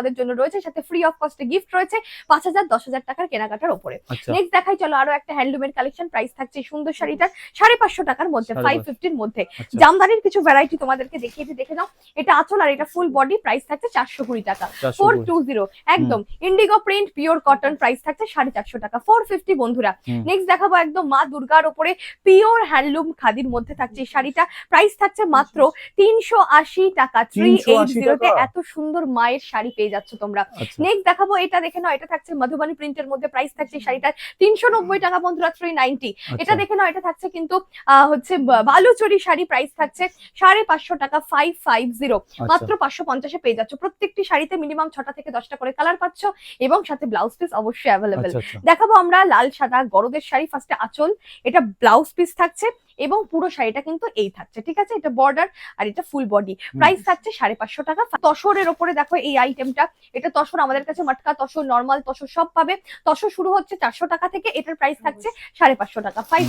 তাদের জন্য রয়েছে সাথে ফ্রি অফ কস্টে গিফট রয়েছে পাঁচ হাজার দশ হাজার টাকার কেনাকাটার আচ্ছা। নেক্সট দেখাই চলো আরও একটা হ্যান্ডলুমের কালেকশন প্রাইস থাকছে সুন্দর শাড়িটার সাড়ে পাঁচশো টাকার মধ্যে ফাইভ ফিফটির মধ্যে। আচ্ছা। জামদানির কিছু ভ্যারাইটি তোমাদেরকে দেখিয়েছি দেখে নাও। এটা আঁচল আর এটা ফুল বডি প্রাইস থাকছে চারশো কুড়ি টাকা। ফোর টু জিরো একদম। Indigo print pure cotton price থাকছে সাড়ে চারশো টাকা। ফোর ফিফটি বন্ধুরা। নেক্সট দেখাবো একদম মা দুর্গার ওপরে পিওর হ্যান্ডলুম খাদির মধ্যে থাকছে শাড়িটা। প্রাইস থাকছে মাত্র তিনশো আশি টাকা। থ্রি এইট 380 জিরোতে এত সুন্দর মায়ের শাড়ি পেয়ে যাচ্ছ তোমরা। আচ্ছা। নেক্সট দেখাবো এটা দেখে নাও এটা থাকছে মধুবানী প্রিন্টের মধ্যে প্রাইস থাকছে শাড়িটার তিনশো নব্বই টাকা বন্ধুরা থ্রি নাইনটি এটা আচ্ছা। দেখে নাও এটা থাকছে কিন্তু হচ্ছে বালুচরি শাড়ি প্রাইস থাকছে সাড়ে পাঁচশো টাকা ফাইভ ফাইভ জিরো আচ্ছা। মাত্র পাঁচশো পঞ্চাশে পেয়ে যাচ্ছ। প্রত্যেকটি শাড়িতে মিনিমাম ছটা থেকে দশটা করে কালার পাচ্ছ এবং সাথে ব্লাউজ পিস অবশ্যই অ্যাভেলেবেল আচ্ছা আচ্ছা। দেখাবো আমরা লাল সাদা গরদের শাড়ি ফার্স্টে আঁচল। এটা ব্লাউজ পিস থাকছে এবং পুরো শাড়িটা কিন্তু এই থাকছে ঠিক আছে? এটা বর্ডার আর এটা ফুল বডি প্রাইস থাকছে সাড়ে পাঁচশো টাকা। তসরের ওপরে দেখো এই আইটেমটা এটা তসর আমাদের কাছে মটকা তসর নর্মাল তসর সব পাবে। তসর শুরু হচ্ছে চারশো টাকা থেকে এটার প্রাইস থাকছে সাড়ে পাঁচশো টাকা। ফাইভ